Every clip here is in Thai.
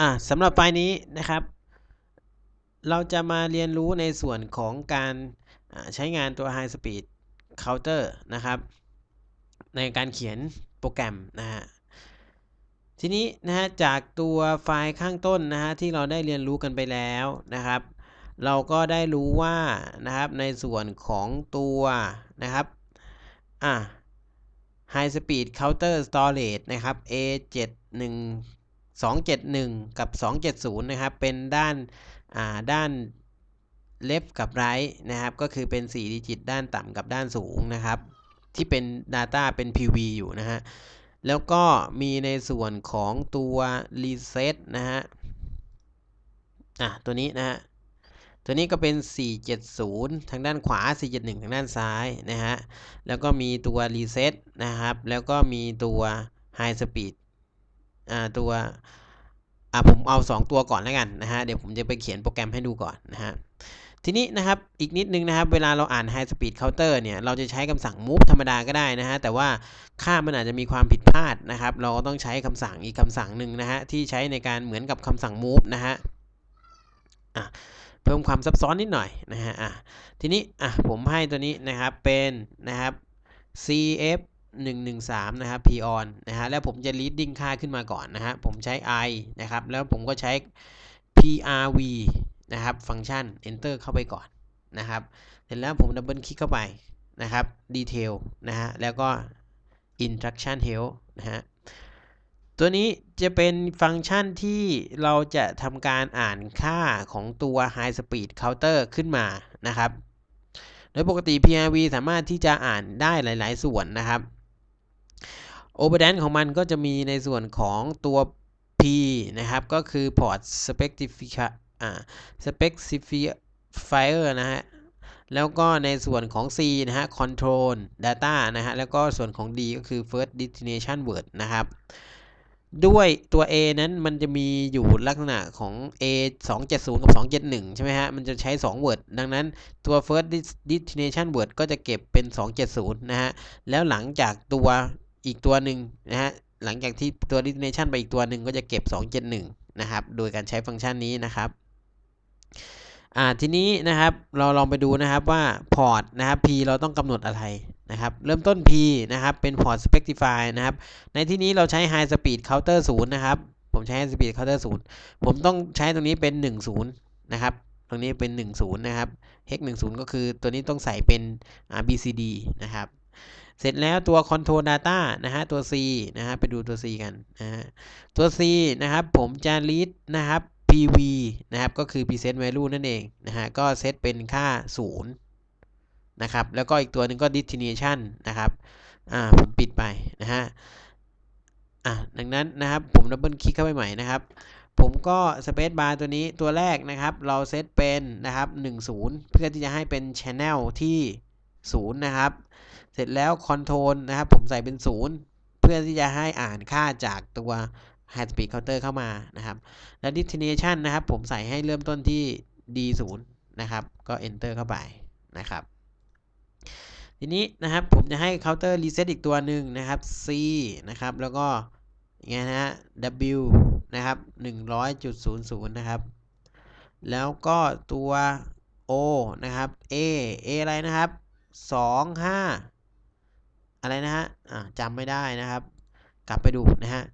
อะสำหรับไฟล์นี้นะครับ เราจะมาเรียนรู้ในส่วนของการใช้งานตัว High Speed Counter นะครับ ในการเขียนโปรแกรมนะฮะทีนี้นะฮะจากตัวไฟล์ข้างต้นนะฮะที่เราได้เรียนรู้กันไปแล้วนะครับ เราก็ได้รู้ว่านะครับในส่วนของตัวนะครับอะ High Speed Counter Storage นะครับ A71 271 กับ 270 นะครับ เป็นด้านาด้าน left กับ right นะครับ ก็คือเป็น 4 ดิจิต ด้านต่ำกับด้านสูงนะครับ ที่เป็น Data เป็น PV อยู่นะฮะ แล้วก็มีในส่วนของตัว reset นะฮะ อะ ตัวนี้นะฮะ ตัวนี้ก็เป็น 470 ทางด้านขวา 471 ทางด้านซ้ายนะฮะ แล้วก็มีตัว reset นะครับ แล้วก็มีตัว high speed ตัวอ่าผมเอา 2 ตัวก่อนแล้วกันนะฮะเดี๋ยวผมจะไปเขียนโปรแกรมให้ดูก่อนนะฮะทีนี้นะครับอีกนิดนึงนะครับเวลาเราอ่าน high speed counter เนี่ยเราจะใช้คำสั่ง move ธรรมดาก็ได้นะฮะแต่ว่าค่ามันอาจจะมีความผิดพลาดนะครับ เราก็ต้องใช้คำสั่งอีกคำสั่งหนึ่งนะฮะที่ใช้ในการเหมือนกับคำสั่ง move นะฮะเพิ่มความซับซ้อนนิดหน่อยนะฮะอะทีนี้อะผมให้ตัวนี้นะครับเป็นนะครับ cf 113 นะครับ p on นะฮะแล้วผมจะ reading ค่าขึ้นมาก่อนนะฮะผมใช้ i นะครับ แล้วผมก็ใช้ prv นะครับฟังก์ชัน enter เข้าไปก่อนนะครับ เสร็จแล้วผมดับเบิลคลิกเข้าไปนะครับ detail นะฮะแล้วก็ instruction help นะฮะตัวนี้จะเป็นฟังก์ชันที่เราจะทำการอ่านค่าของตัว high speed counter ขึ้นมานะครับ โดยปกติ PRV สามารถที่จะอ่านได้หลาย ๆ ส่วนนะครับ Overdance ของมันก็จะมีในส่วนของตัว P นะครับ ก็คือ port specifier อ่า specifier นะฮะ แล้วก็ในส่วนของ C นะฮะ control data นะฮะ แล้วก็ส่วนของ D ก็คือ first destination word นะครับ ด้วยตัว A นั้นมันจะมีอยู่ลักษณะของ A 270 กับ 271 ใช่ไหมฮะ มันจะใช้ 2 word ดังนั้นตัว first destination word ก็จะเก็บเป็น 270 นะฮะ แล้วหลังจากตัว อีกตัวหนึ่งนะฮะหลังจากที่ตัว destination ไปอีกตัวหนึ่งก็จะเก็บ 271 นะครับ โดยการใช้ฟังก์ชันนี้นะครับอ่าทีนี้นะครับเราลองไปดูนะครับว่า port นะครับ p เราต้องกำหนดอะไรนะครับ เริ่มต้น p นะครับ เป็น port specify นะครับ ในที่นี้เราใช้ high speed counter 0 นะครับ ผมใช้ high speed counter 0 ผมต้องใช้ตรงนี้เป็น 10 นะครับ ตรงนี้เป็น 10 นะครับ hex 10 ก็คือตัวนี้ต้องใส่เป็น bcd นะครับ เสร็จแล้วตัว control data นะฮะตัว c นะฮะไปดูตัว c กันนะฮะตัว c นะครับผมจะ read นะครับ pv นะครับก็คือ present value นั่นเองนะฮะก็เซตเป็นค่า 0 นะครับ แล้วก็อีกตัวหนึ่งก็ destination นะครับอ่าผมปิดไปนะฮะอะดังนั้นนะครับผมดับเบิลคลิกเข้าไปใหม่นะครับ ผมก็ space bar ตัวนี้ตัวแรกนะครับ เราเซตเป็นนะครับ10 เพื่อที่จะให้เป็น channel ที่ 0 นะครับ เสร็จแล้ว control นะครับ ผมใส่เป็น 0 เพื่อที่จะให้อ่านค่าจากตัว high speed counter เข้ามานะครับ แล้ว destination นะครับ ผมใส่ให้เริ่มต้นที่ d0 นะครับ ก็ enter เข้าไปนะครับ ทีนี้นะครับผมจะให้ counter reset อีกตัวหนึ่งนะครับ c นะครับ แล้วก็อย่างเงี้ยนะฮะ w นะครับ100.00 นะครับ แล้วก็ตัว o นะครับ a a อะไรนะครับ 25อะไรนะฮะจำไม่ได้นะครับ กลับไปดูนะฮะ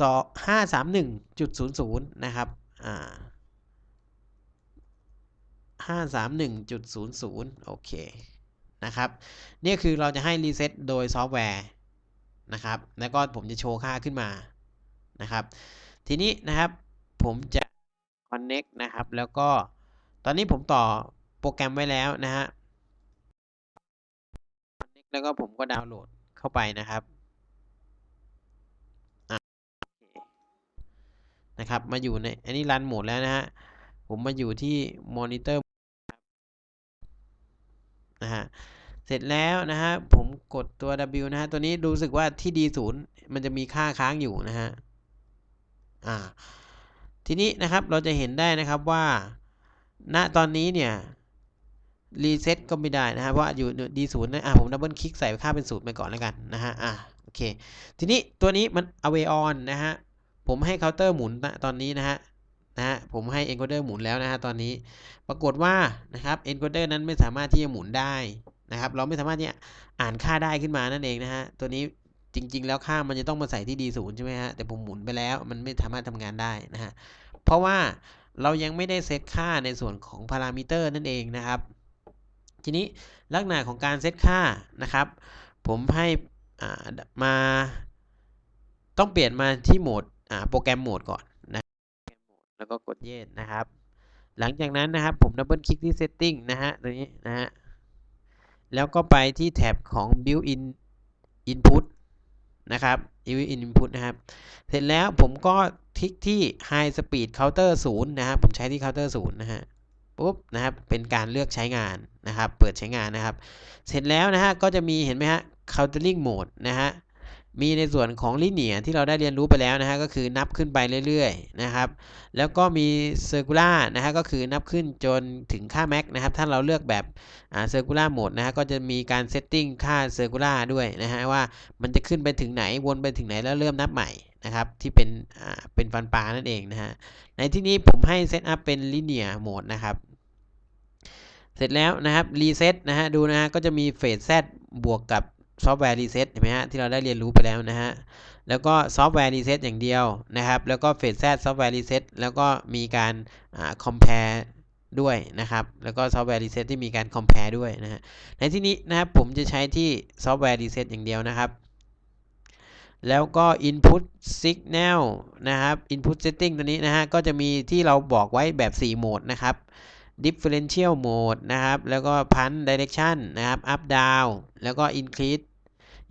สองห้าสามหนึ่งจุดศูนย์ศูนย์นะครับห้าสามหนึ่งจุดศูนย์ศูนย์โอเคนะครับนี่คือเราจะให้รีเซ็ตโดยซอฟต์แวร์นะครับ แล้วก็ผมจะโชว์ค่าขึ้นมานะครับ ทีนี้นะครับผมจะ connect นะครับ แล้วก็ตอนนี้ผมต่อโปรแกรมไว้แล้วนะฮะ แล้วก็ผมก็ดาวน์โหลดเข้าไปนะครับนะครับ มาอยู่ในอันนี้รันโหมดแล้วนะฮะ ผมมาอยู่ที่มอนิเตอร์นะฮะ เสร็จแล้วนะฮะ ผมกดตัว W นะฮะ ตัวนี้รู้สึกว่าที่ D0 มันจะมีค่าค้างอยู่นะฮะ อ่า ทีนี้นะครับเราจะเห็นได้นะครับว่า ณ ตอนนี้เนี่ย รีเซ็ตก็ไม่ได้นะครับว่าอยู่ D0 นะอ่าผมดับเบิลคลิกใส่ค่าเป็นศูนย์ไปก่อนแล้วกันนะฮะอ่าโอเค ทีนี้ตัวนี้มัน away on นะฮะผมให้เคาน์เตอร์หมุนนะตอนนี้นะฮะนะฮะผมให้ encoder หมุนแล้วนะฮะตอนนี้ปรากฏว่านะครับ encoder นั้นไม่สามารถที่จะหมุนได้นะครับ เราไม่สามารถที่จะอ่านค่าได้ขึ้นมานั่นเองนะฮะตัวนี้จริง ๆ แล้วค่ามันจะต้องมาใส่ที่ d 0ใช่ไหมฮะแต่ผมหมุนไปแล้วมันไม่สามารถทำงานได้นะฮะเพราะว่าเรายังไม่ได้เซตค่าในส่วนของพารามิเตอร์นั่นเองนะครับ ทีนี้ลักษณะของการเซตค่านะครับ ผมให้อ่ามาต้องเปลี่ยนมาที่โหมดอ่าโปรแกรมโหมดก่อนนะแล้วก็กด yes นะครับ หลังจากนั้นนะครับผมดับเบิลคลิกที่ setting นะฮะตัวนี้นะฮะแล้วก็ไปที่แท็บของ built-in input นะครับ built-in input นะครับ เสร็จแล้วผมก็คลิกที่ high speed counter 0นะครับผมใช้ที่ counter 0นะฮะ ปุ๊บนะครับเป็นการเลือกใช้งานนะครับ เปิดใช้งานนะครับ เสร็จแล้วนะฮะก็จะมีเห็นไหมฮะ countering mode นะฮะ มีในส่วนของ linear ที่เราได้เรียนรู้ไปแล้วนะฮะก็คือนับขึ้นไปเรื่อยๆนะครับแล้วก็มี circular นะฮะก็คือนับขึ้นจนถึงค่า max นะครับถ้าเราเลือกแบบอ่า circular mode นะฮะก็จะมีการ setting ค่า circular ด้วยนะฮะว่ามันจะขึ้นไปถึงไหนวนไปถึงไหนแล้วเริ่มนับใหม่นะครับที่เป็นเป็นฟันปลานั่นเองนะฮะในที่นี้ผมให้ set up เป็น linear mode นะครับเสร็จแล้วนะครับ reset นะฮะดูนะฮะก็จะมี phase z บวกกับ ซอฟต์แวร์รีเซ็ตเห็นไหมฮะที่เราได้เรียนรู้ไปแล้วนะฮะแล้วก็ซอฟต์แวร์รีเซ็ตอย่างเดียวนะครับ แล้วก็เฟสแซดซอฟต์แวร์รีเซ็ตแล้วก็มีการอ่าคอมเพลด้วยนะครับ แล้วก็ซอฟต์แวร์รีเซ็ตที่มีการคอมเพลด้วยนะฮะในที่นี้นะครับผมจะใช้ที่ซอฟต์แวร์รีเซ็ตอย่างเดียวนะครับ แล้วก็ input signal นะครับ input setting ตัวนี้นะฮะก็จะมีที่เราบอกไว้แบบ 4 โหมดนะครับ differential mode นะครับ แล้วก็ punch direction นะครับ up down แล้วก็ increase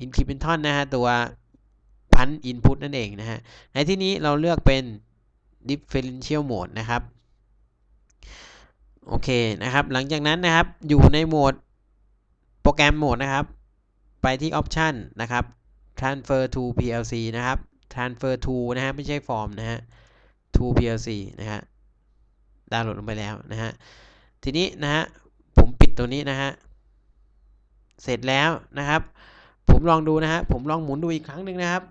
incremental นะฮะ ตัว punch input นั่นเองนะฮะ ในที่นี้เราเลือกเป็น differential mode นะครับ โอเคนะครับ หลังจากนั้นนะครับ อยู่ในโหมดโปรแกรมโหมดนะครับ ไปที่ option นะครับ transfer to PLC นะครับ transfer to นะฮะ ไม่ใช่ form นะฮะ to PLC นะฮะ ดาวน์โหลดลงไปแล้วนะฮะทีนี้นะฮะผมปิดตัวนี้นะฮะเสร็จแล้วนะครับ ผมลองดูนะฮะผมลองหมุนดูอีกครั้งหนึ่งนะครับ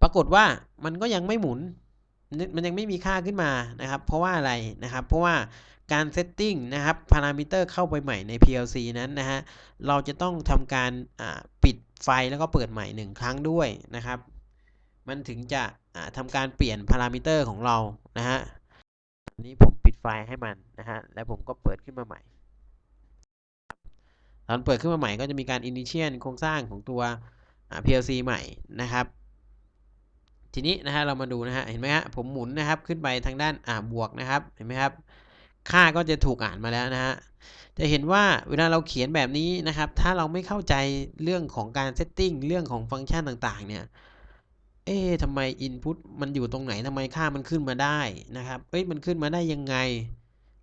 ปรากฏว่ามันก็ยังไม่หมุนมันยังไม่มีค่าขึ้นมานะครับ เพราะว่าอะไรนะครับ เพราะว่าการเซตติ้งนะครับพารามิเตอร์เข้าไปใหม่ใน PLC นั้นนะฮะเราจะต้องทำการปิดไฟแล้วก็เปิดใหม่หนึ่งครั้งด้วยนะครับ มันถึงจะทำการเปลี่ยนพารามิเตอร์ของเรานะฮะ นี้ผมปิดไฟล์ให้มันนะฮะ แล้วผมก็เปิดขึ้นมาใหม่ ตอนเปิดขึ้นมาใหม่ก็จะมีการ initial โครงสร้างของตัว PLC ใหม่นะครับ ทีนี้นะฮะเรามาดูนะฮะ เห็นไหมฮะ ผมหมุนนะครับขึ้นไปทางด้านอ่าบวกนะครับ เห็นไหมครับ ค่าก็จะถูกอ่านมาแล้วนะฮะ จะเห็นว่าเวลาเราเขียนแบบนี้นะครับ ถ้าเราไม่เข้าใจเรื่องของการเซตติ้งเรื่องของฟังก์ชันต่างๆ เนี่ย เอ๊ะทำไม input มันอยู่ตรงไหนทำไมค่ามันขึ้นมาได้นะครับ เอ้ย มันขึ้นมาได้ยังไง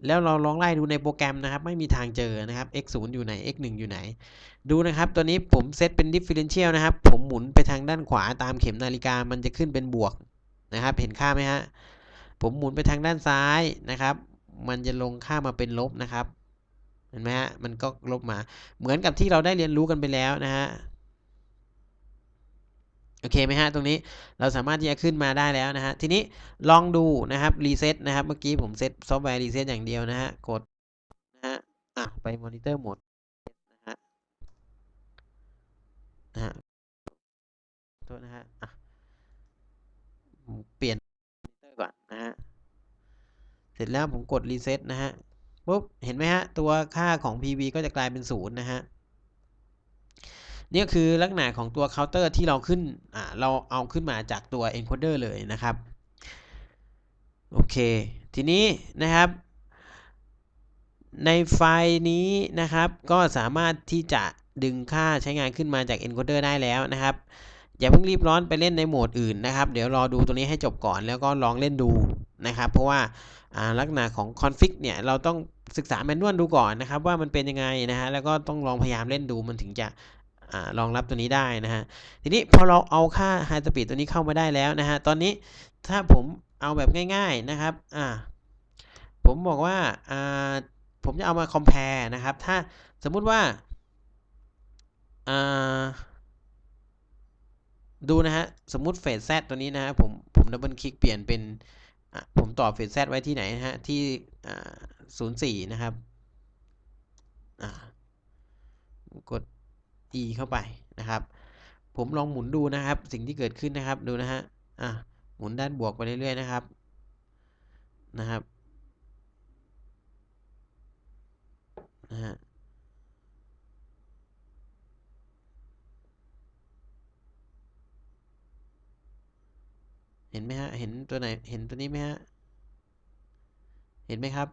แล้วเราลองไล่ดูในโปรแกรมนะครับ ไม่มีทางเจอนะครับ x 0อยู่ไหน x 1อยู่ไหน ดูนะครับ ตัวนี้ผมเซตเป็น differential นะครับ ผมหมุนไปทางด้านขวาตามเข็มนาฬิกา มันจะขึ้นเป็นบวกนะครับ เห็นค่าไหมฮะ ผมหมุนไปทางด้านซ้ายนะครับ มันจะลงค่ามาเป็นลบนะครับ เห็นไหมฮะ มันก็ลบมา เหมือนกับที่เราได้เรียนรู้กันไปแล้วนะฮะ โอเคไหมฮะตรงนี้เราสามารถที่จะขึ้นมาได้แล้วนะฮะทีนี้ลองดูนะครับรีเซ็ตนะครับเมื่อกี้ผมเซ็ตซอฟต์แวร์รีเซ็ตอย่างเดียวนะฮะกดนะฮะอะไปมอนิเตอร์โหมดนะฮะนะฮะโทษนะฮะอะเปลี่ยนมอนิเตอร์ก่อนนะฮะเสร็จแล้วผมกดรีเซ็ตนะฮะปุ๊บเห็นไหมฮะตัวค่าของ PV ก็จะกลายเป็นศูนย์นะฮะ นี่คือลักษณะของตัวเคาน์เตอร์ที่เราขึ้นอ่าเราเอาขึ้นมาจากตัว encoder เลยนะครับ โอเค ทีนี้นะครับ ในไฟล์นี้นะครับ ก็สามารถที่จะดึงค่าใช้งานขึ้นมาจาก encoder ได้แล้วนะครับ อย่าเพิ่งรีบร้อนไปเล่นในโหมดอื่นนะครับ เดี๋ยวรอดูตัวนี้ให้จบก่อนแล้วก็ลองเล่นดูนะครับ เพราะว่าลักษณะของคอนฟิกเนี่ยเราต้องศึกษาแมนนวลดูก่อนนะครับว่ามันเป็นยังไงนะฮะแล้วก็ต้องลองพยายามเล่นดูมันถึงจะ รองรับตัวนี้ได้นะฮะ ทีนี้พอเราเอาค่า High Speed ตัวนี้เข้ามาได้แล้วนะฮะ ตอนนี้ถ้าผมเอาแบบง่าย ๆนะครับ อ่า ผมบอกว่า อ่า ผมจะเอามา compare นะครับ ถ้าสมมุติว่า อ่า ดูนะฮะ สมมุติเฟส z ตัวนี้นะฮะ ผม ผมดับเบิลคลิกเปลี่ยนเป็น ผมต่อเฟส z ไว้ที่ไหนนะฮะ ที่ศูนย์สี่นะครับ อ่ากด e เข้าไปนะครับ ผมลองหมุนดูนะครับ สิ่งที่เกิดขึ้นนะครับดูนะฮะอะหมุนด้านบวกไปเรื่อยๆนะครับนะครับนะฮะเห็นไหมฮะ เห็นตัวไหน เห็นตัวนี้ไหมฮะ เห็นไหมครับ